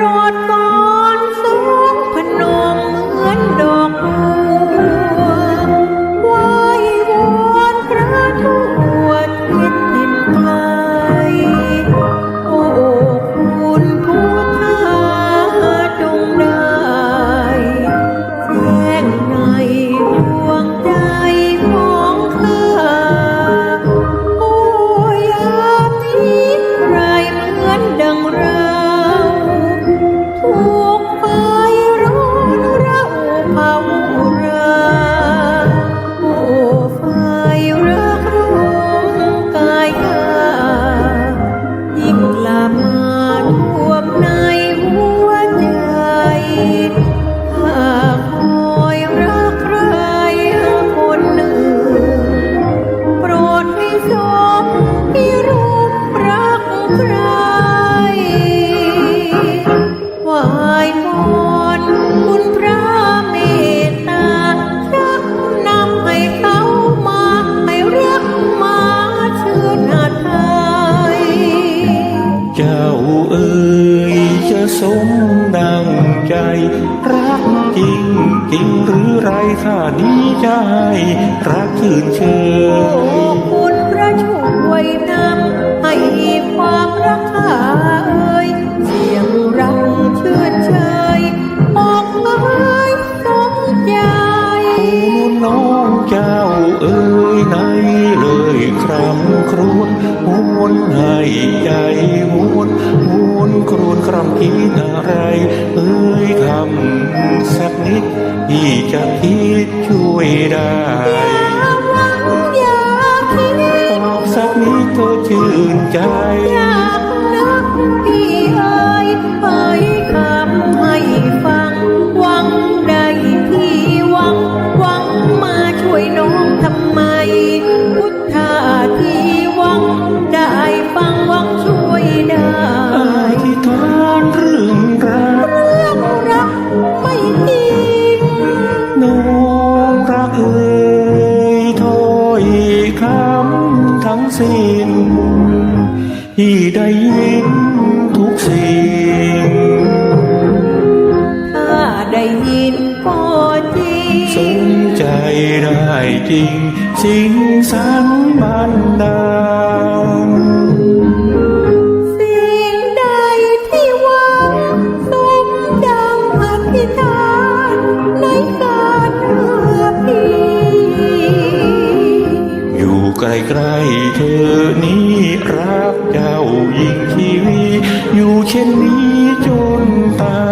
รอดก็ ไหวพรคุณพระเมตตารักนำให้เขามาให้รักมาเชิญหาไทย เจ้าเอ๋ยจะสมดังใจ รักจริงจริงหรือไรข้านี้จให้รักชื่นเชิญ เจ้าเอ่ยในเลยครัำครวญวนให้ใจวนวนครวนครัำคิดอะไร เอ่ยทำสักนิดที่จะคิดช่วยได้ตอยากคิดสักนิดเธอชื่นใจ tay em thuốc xiên ta đầy nhìn có chi sông chảy đại trình xin sáng ban đàn ใกลเธอนี้รักเจ้ายิ่งชีวีอยู่เช่นนี้จนตาย